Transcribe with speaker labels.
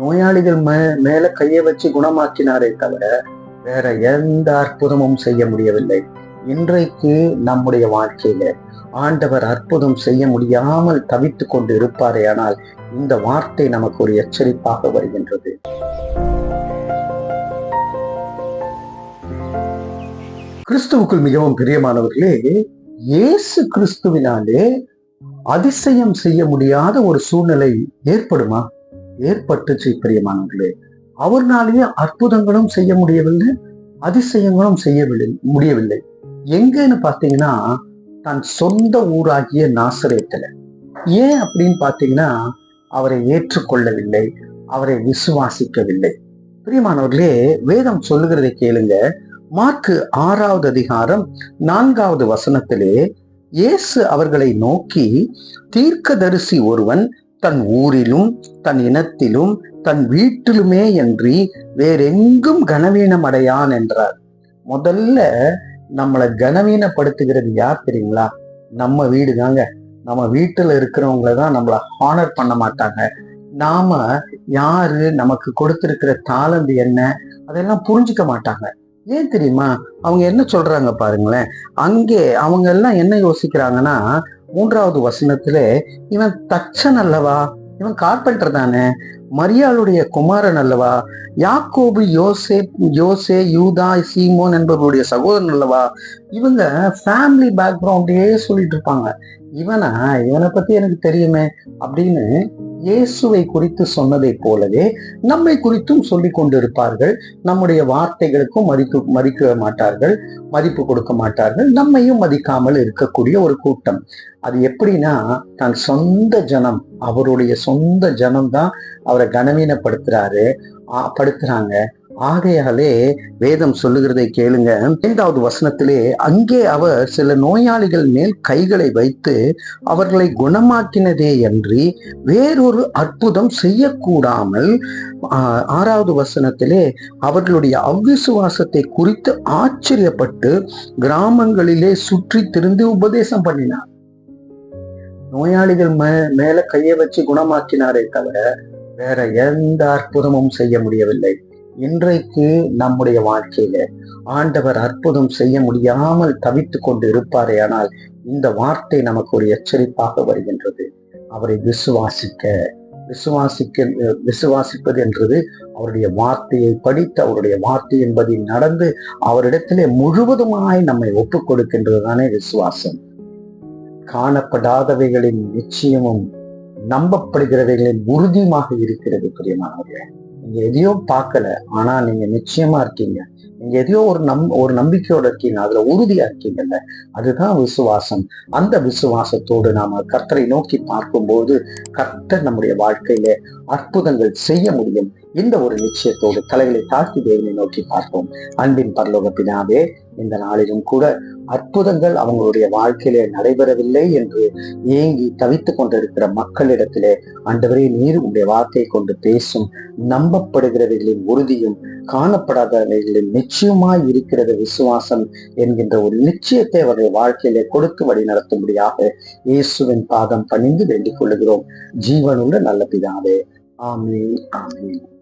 Speaker 1: நோயாளிகள் மே மேல கையை வச்சு குணமாக்கினாரே தவிர வேற எந்த அற்புதமும் செய்ய முடியவில்லை. இன்றைக்கு நம்முடைய வாழ்க்கையில ஆண்டவர் அற்புதம் செய்ய முடியாமல் தவித்து கொண்டு இருப்பாரே ஆனால் இந்த வார்த்தை நமக்கு ஒரு எச்சரிப்பாக வருகின்றது. கிறிஸ்துவுக்குள் மிகவும் பிரியமானவர்களே இயேசு கிறிஸ்துவினாலே அதிசயம் செய்ய முடியாத ஒரு சூழ்நிலை ஏற்படுமா? ஏற்பட்டுச்சு பிரியமானவர்களே. அவர்னாலேயே அற்புதங்களும் செய்ய முடியவில்லை அதிசயங்களும் செய்யவில்லை முடியவில்லை. எங்கன்னு பார்த்தீங்கன்னா தன் சொந்த ஊராகிய நாசரேத்துல. ஏன் அப்படின்னு பார்த்தீங்கன்னா அவரை ஏற்றுக்கொள்ளவில்லை அவரை விசுவாசிக்கவில்லை. பிரியமானவர்களே வேதம் சொல்லுகிறதை கேளுங்க. மார்க்கு ஆறாவது அதிகாரம் நான்காவது வசனத்திலே இயேசு அவர்களை நோக்கி தீர்க்கதரிசி ஒருவன் தன் ஊரிலும் தன் இனத்திலும் தன் வீட்டிலுமே அன்றி வேறெங்கும் கனவீனம் அடையான் என்றார். முதல்ல நம்மளை கனவீனப்படுத்துகிறது யார் தெரியுங்களா? நம்ம வீடு தாங்க. நம்ம வீட்டில் இருக்கிறவங்கள தான் நம்மளை ஹானர் பண்ண மாட்டாங்க. நாம யாரு நமக்கு கொடுத்திருக்கிற தாளந்து என்ன அதெல்லாம் புரிஞ்சுக்க மாட்டாங்க. ஏன் தெரியுமா? அவங்க என்ன சொல்றாங்க பாருங்களேன். அங்கே அவங்க எல்லாம் என்ன யோசிக்கிறாங்கன்னா மூன்றாவது வசனத்துல இவன் தச்சன் அல்லவா? இவன் கார்பெண்டர் தானே? மரியாளுடைய குமாரன் அல்லவா? யாக்கோபு யோசே யோசே யூதா சீமோன் என்பவருடைய சகோதரன் அல்லவா? இவங்க ஃபேமிலி பேக்ரவுண்டே சொல்லிட்டு இருப்பாங்க. இவனா? இவனை பத்தி எனக்கு தெரியுமே? அப்படின்னு இயேசுவை குறித்து சொன்னதை போலவே நம்மை குறித்தும் சொல்லி கொண்டிருப்பார்கள். நம்முடைய வார்த்தைகளுக்கும் மதிப்பு மதிக்க மாட்டார்கள் மதிப்பு கொடுக்க மாட்டார்கள். நம்மையும் மதிக்காமல் இருக்கக்கூடிய ஒரு கூட்டம். அது எப்படின்னா தன் சொந்த ஜனம் அவருடைய சொந்த ஜனம் தான் அவரை கனவீனப்படுத்துறாரு படுத்துறாங்க. ஆகையாலே வேதம் சொல்லுகிறதை கேளுங்க. ஐந்தாவது வசனத்திலே அங்கே அவர் சில நோயாளிகள் மேல் கைகளை வைத்து அவர்களை குணமாக்கினதே அன்றி வேறொரு அற்புதம் செய்யக்கூடாமல் ஆறாவது வசனத்திலே அவர்களுடைய அவ்விசுவாசத்தை குறித்து ஆச்சரியப்பட்டு கிராமங்களிலே சுற்றி திருந்து உபதேசம் பண்ணினார். நோயாளிகள் மே மேல கையை வச்சு குணமாக்கினாரே தவிர வேற எந்த அற்புதமும் செய்ய முடியவில்லை. இன்றைக்கு நம்முடைய வாழ்க்கையில ஆண்டவர் அற்புதம் செய்ய முடியாமல் தவித்து கொண்டு இருப்பாரே ஆனால் இந்த வார்த்தை நமக்கு ஒரு எச்சரிப்பாக வருகின்றது. அவரை விசுவாசிக்க விசுவாசிக்க விசுவாசிப்பது என்றது அவருடைய வார்த்தையை படித்து அவருடைய வார்த்தை என்பதில் நடந்து அவரிடத்திலே முழுவதுமாய் நம்மை ஒப்புக் கொடுக்கின்றது தானே விசுவாசம். காணப்படாதவைகளின் நிச்சயமும் நம்பப்படுகிறவைகளின் உறுதியுமாக இருக்கிறது பிரியமானவர்களே. நீங்க எதையோ பார்க்கல ஆனா நீங்க நிச்சயமா இருக்கீங்க. நீங்க எதையோ ஒரு நம் ஒரு நம்பிக்கையோட இருக்கீங்க அதுல உறுதியா இருக்கீங்கல்ல அதுதான் விசுவாசம். அந்த விசுவாசத்தோடு நாம கர்த்தரை நோக்கி பார்க்கும்போது கர்த்தர் நம்முடைய வாழ்க்கையில அற்புதங்கள் செய்ய முடியும். இந்த ஒரு நிச்சயத்தோடு தலைகளை தாழ்த்தி தேவனை நோக்கி பார்ப்போம். அன்பின் பரலோக பினாவே இந்த நாளிலும் கூட அற்புதங்கள் அவங்களுடைய வாழ்க்கையிலே நடைபெறவில்லை என்று ஏங்கி தவித்துக் கொண்டிருக்கிற மக்களிடத்திலே ஆண்டவரே நீர் உடைய வார்த்தையை கொண்டு பேசும் நம்பப்படுகிறவர்களின் உறுதியும் காணப்படாதவர்களின் நிச்சயமாய் இருக்கிறது விசுவாசம் என்கின்ற ஒரு நிச்சயத்தை அவருடைய வாழ்க்கையிலே கொடுத்து வழி நடத்தும்படியாக இயேசுவின் பாதம் பணிந்து வேண்டிக் கொள்ளுகிறோம். ஜீவனுள்ள நல்ல பிதாவே. ஆமீன் ஆமீன்.